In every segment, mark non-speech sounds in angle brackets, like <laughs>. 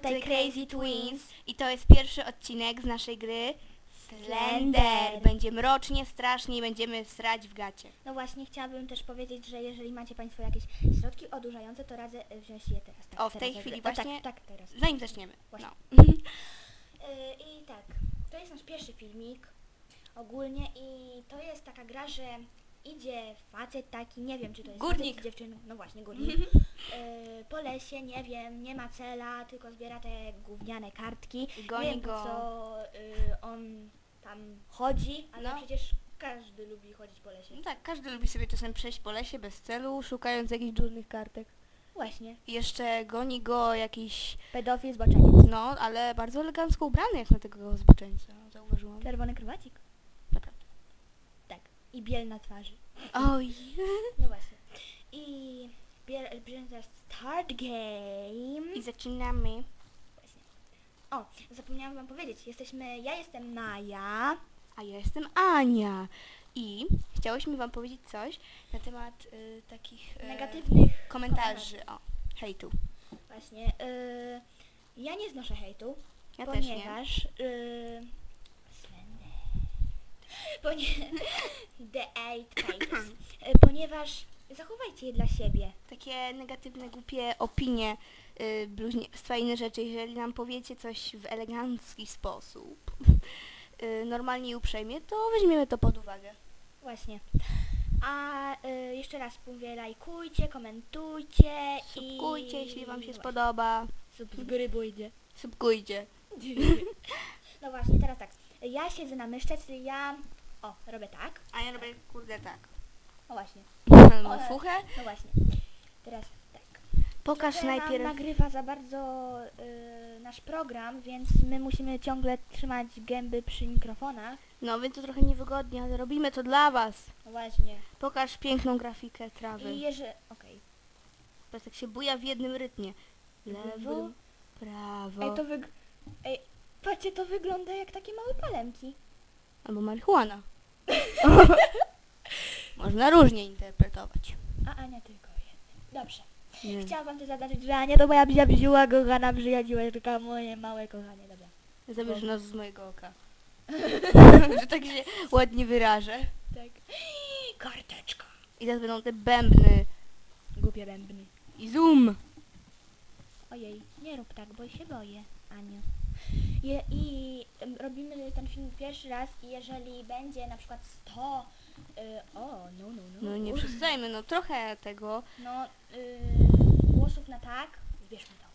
tutaj Crazy Twins. I to jest pierwszy odcinek z naszej gry Slender. Będzie mrocznie, strasznie i będziemy srać w gacie. No właśnie, chciałabym też powiedzieć, że jeżeli macie Państwo jakieś środki odurzające, to radzę wziąć je teraz. Tak, O, w teraz tej chwili o, właśnie- Tak, tak, teraz. Zanim zaczniemy. Właśnie. No. E, <laughs> I tak, to jest nasz pierwszy filmik ogólnie i to jest taka gra, że idzie facet taki, nie wiem czy to jest Górnik. facet czy dziewczyna, no właśnie górnik, e, <laughs> po lesie, nie wiem, nie ma cela, tylko zbiera te gówniane kartki. Goni wiem, po go. co e, on tam chodzi, ale No. przecież każdy lubi chodzić po lesie. no tak, każdy lubi sobie czasem przejść po lesie bez celu, szukając jakichś durnych kartek. Właśnie, I jeszcze goni go jakiś, pedofil, zboczeniec. no, ale bardzo elegancko ubrany jak na tego zboczeńca, zauważyłam. Czerwony krowacik. I biel na twarzy. Oj. No właśnie. I bier- bierzemy teraz start game. I zaczynamy. Właśnie. O, zapomniałam wam powiedzieć, jesteśmy, ja jestem Maja. A ja jestem Ania. I chciałyśmy wam powiedzieć coś na temat y, takich y, Negatywnych komentarzy. O, hejtu. Właśnie. Y, ja nie znoszę hejtu, Ja też nie. ponieważ... Y. Ponie, <laughs> the eight <clears throat> pages. Y, ponieważ zachowajcie je dla siebie. Takie negatywne, głupie opinie, y, bluźnierstwa i inne rzeczy, jeżeli nam powiecie coś w elegancki sposób, y, normalnie i uprzejmie, to weźmiemy to pod uwagę. Właśnie. A y, jeszcze raz mówię, lajkujcie, komentujcie Subkujcie, i... jeśli wam się właśnie. spodoba. Subskrybujcie. Subkujcie. <laughs> No właśnie, teraz tak. Ja siedzę na myszce, czyli ja... O, robię tak. A ja robię kurde tak. O właśnie. Mam Ale- fuchę. No właśnie. Teraz tak. Pokaż nam najpierw. nagrywa za bardzo y, nasz program, więc my musimy ciągle trzymać gęby przy mikrofonach. No więc to trochę niewygodnie, ale robimy to dla was. No właśnie. Pokaż piękną grafikę trawy. I jeżeli... Okej. Teraz tak się buja w jednym rytmie. Lewo, prawo. Ej, to wyg... Ej, patrzcie, to wygląda jak takie małe palemki. Albo marihuana. <laughs> Można różnie interpretować. A Ania tylko jedno. Dobrze. Nie. Chciałam wam też zaznaczyć, że Ania to moja bzia bziła, kochana przyjaciółeczka, moje małe kochanie, dobra. Zabierz nos z mojego oka. <laughs> że tak się ładnie wyrażę. Tak. <gasps> Karteczka. I teraz będą te bębny. Głupie bębny. I zoom. Ojej, nie rób tak, bo się boję, Aniu. I em, robimy ten film pierwszy raz i jeżeli będzie na przykład 100... Y, o, no, no, no. No nie przesadzajmy, no trochę tego. No, y, głosów na tak, zbierzmy to.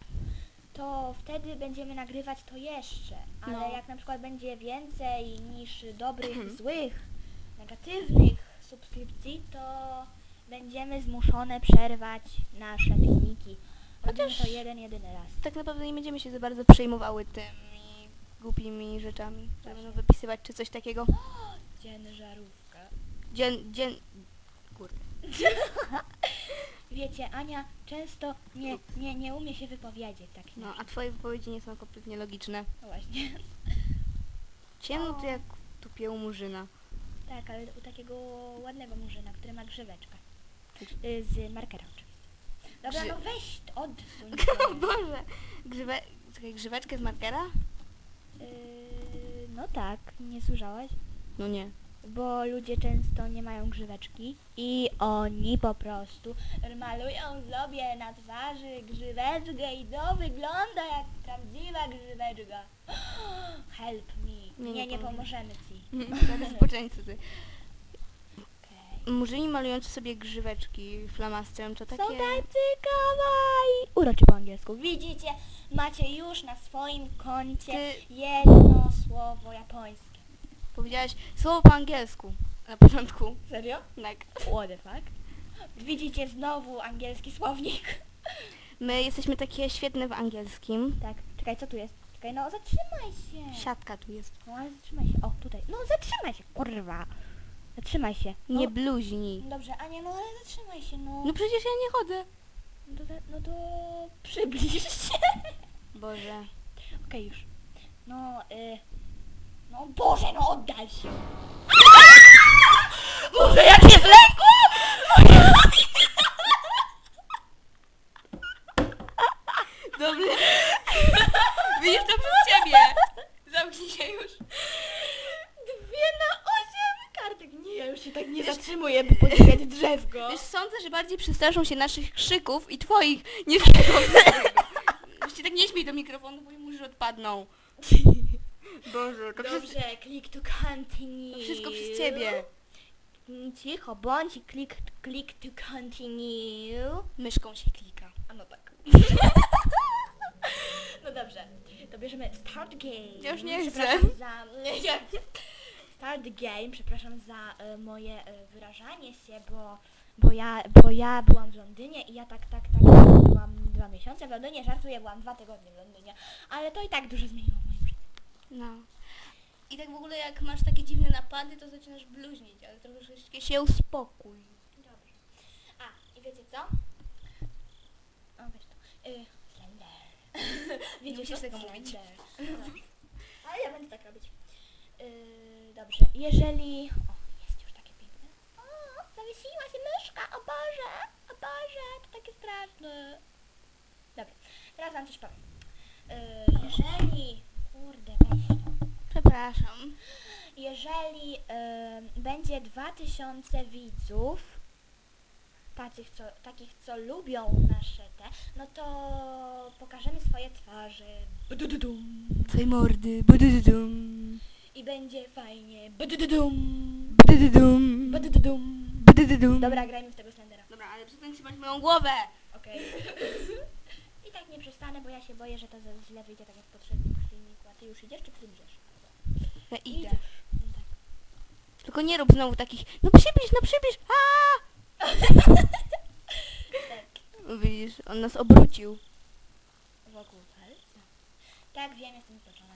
To wtedy będziemy nagrywać to jeszcze. Ale No. jak na przykład będzie więcej niż dobrych, złych, negatywnych subskrypcji, to będziemy zmuszone przerwać nasze filmiki. Chociaż- to jeden, jedyny raz. Tak naprawdę nie będziemy się za bardzo przejmowały tymi głupimi rzeczami, które będą wypisywać czy coś takiego. Dzień żarówka. Dzień, dzień... Kurde. <laughs> Wiecie, Ania często nie, nie, nie umie się wypowiedzieć tak. No, a twoje wypowiedzi nie są kompletnie logiczne. no właśnie. Ciemno to jak tupie u murzyna. Tak, ale u takiego ładnego murzyna, który ma grzyweczkę. Y, Z markera oczywiście. Dobra, Grzy- no weź, odsuń O. Boże! Grzywe... Czekaj, grzyweczkę z markera? Y, No tak, nie słyszałaś? No nie. Bo ludzie często nie mają grzyweczki i oni po prostu malują sobie na twarzy grzyweczkę i to wygląda jak prawdziwa grzyweczka. Help me. Nie, Nie, nie nie, pomożemy. ci. Okej. Murzyni malujący sobie grzyweczki flamastram to takie... Są tacy kawaii. Uroczy po angielsku. Widzicie, macie już na swoim koncie Ty- jedno słowo japońskie. Powiedziałaś słowo po angielsku na początku. Serio? Tak. What the fuck? Widzicie znowu angielski słownik. My jesteśmy takie świetne w angielskim. Tak, czekaj, co tu jest? Czekaj, no zatrzymaj się. Siatka tu jest. No ale zatrzymaj się. O, tutaj. No zatrzymaj się, kurwa. Zatrzymaj się. Nie No. bluźnij. Dobrze, Ania, no ale zatrzymaj się, no. No przecież ja nie chodzę. No to, no to przybliż się. Boże. Okej, już. No, y... No Boże, no oddal się. Boże, jak się zlękło! Dobrze. Widzisz to przez ciebie. Zamknij się już. Zatrzymuję, by podziwiać drzewko. Wiesz, sądzę, że bardziej przestraszą się naszych krzyków i twoich niż tego wszystkiego. Właściwie tak nie śmiej do mikrofonu, bo im już odpadną. <laughs> Boże, to wszystko, Dobrze, click to continue. to wszystko przez ciebie. Cicho, bądź i click, click to continue. Myszką się klika. A no tak. <laughs> no dobrze, to bierzemy start game. Ja już nie Przepraszam Za, <laughs> nie. Start game, przepraszam za e, moje e, wyrażanie się, bo, bo, ja, bo ja byłam w Londynie i ja tak, tak, tak byłam dwa miesiące w Londynie, żartuję, byłam dwa tygodnie w Londynie, ale to i tak dużo zmieniło w moim życiu. No. I tak w ogóle jak masz takie dziwne napady, to zaczynasz bluźnić, ale troszeczkę się uspokój. Dobrze. A, i wiecie co? O, wiesz to. Y, slender. <laughs> Nie musisz tego mówić. Slender. Dobrze. Ale ja będę tak robić. Y, dobrze, jeżeli... O, jest już takie piękne. O, zawiesiła się myszka, o Boże, o Boże, to takie straszne. Dobra, teraz wam coś powiem. Y, jeżeli... Kurde, weź to. Przepraszam. Jeżeli ym, będzie 2000 widzów, takich co, takich, co lubią nasze te, no to pokażemy swoje twarze. Budududum. Twoje mordy. Budududum. I będzie fajnie. Budududum. Budududum. Budududum. Budududum. Dobra, grajmy w tego Slendera. Dobra, ale przestań trzymać moją głowę. Okej. I tak nie przestanę, bo ja się boję, że to za- źle wyjdzie tak jak w poprzednim filmiku. A ty już idziesz czy przymrzesz? Ja idę. Idziesz. No tak. Tylko nie rób znowu takich, no przybliż, no przybliż, a! <laughs> Tak. Widzisz, on nas obrócił. Wokół palca. Tak, wiem, jestem zboczona.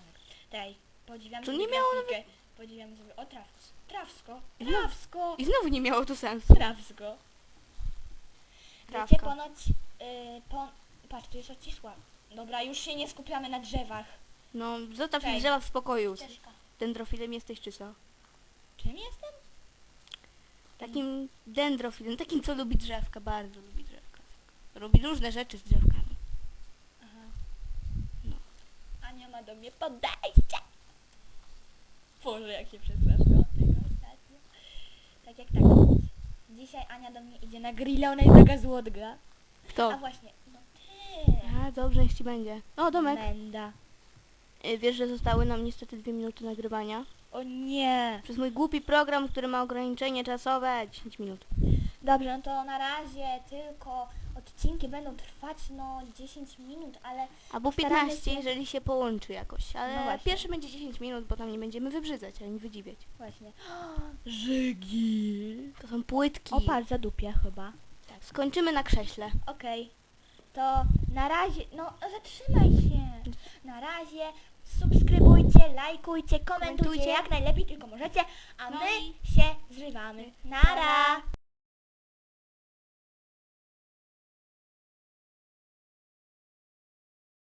Daj, podziwiam To nie miało grafikę. Podziwiam sobie... O, trawsko. Trawsko. No. Trawsko. I znowu nie miało to sensu. Trawsko. Trawka. Wiecie, ponoć... Yy, pon... Patrz, tu jest odcisła. Dobra, już się nie skupiamy na drzewach. No, zostaw Cześć. drzewa w spokoju. Ścieżka. Dendrofilem jesteś czy co? Czym jestem? Takim dendrofilem, takim co lubi drzewka, bardzo lubi drzewka. Robi różne rzeczy z drzewkami. Aha. No. Ania ma do mnie podejście. Boże, jak się przestraszyłam tego ostatnio. Tak jak tak. Dzisiaj Ania do mnie idzie na grilla, ona jest taka złodga. Kto? A właśnie, no ty. A, dobrze, ci będzie. O, Domek, Menda. y, wiesz, że zostały nam niestety dwie minuty nagrywania? O nie. Przez mój głupi program, który ma ograniczenie czasowe 10 minut. Dobrze, no to na razie tylko odcinki będą trwać no 10 minut, ale Albo Staramy 15, się- jeżeli się połączy jakoś. Ale No właśnie. pierwszy będzie 10 minut, bo tam nie będziemy wybrzydzać, ani wydziwiać. właśnie. Żygi. To są płytki. O, par zadupia chyba. Skończymy na krześle. Okej. To na razie, no zatrzymaj się. Na razie subskrybujcie, lajkujcie, komentujcie, Komentujcie. jak najlepiej tylko możecie, a No my i- się zrywamy. Nara!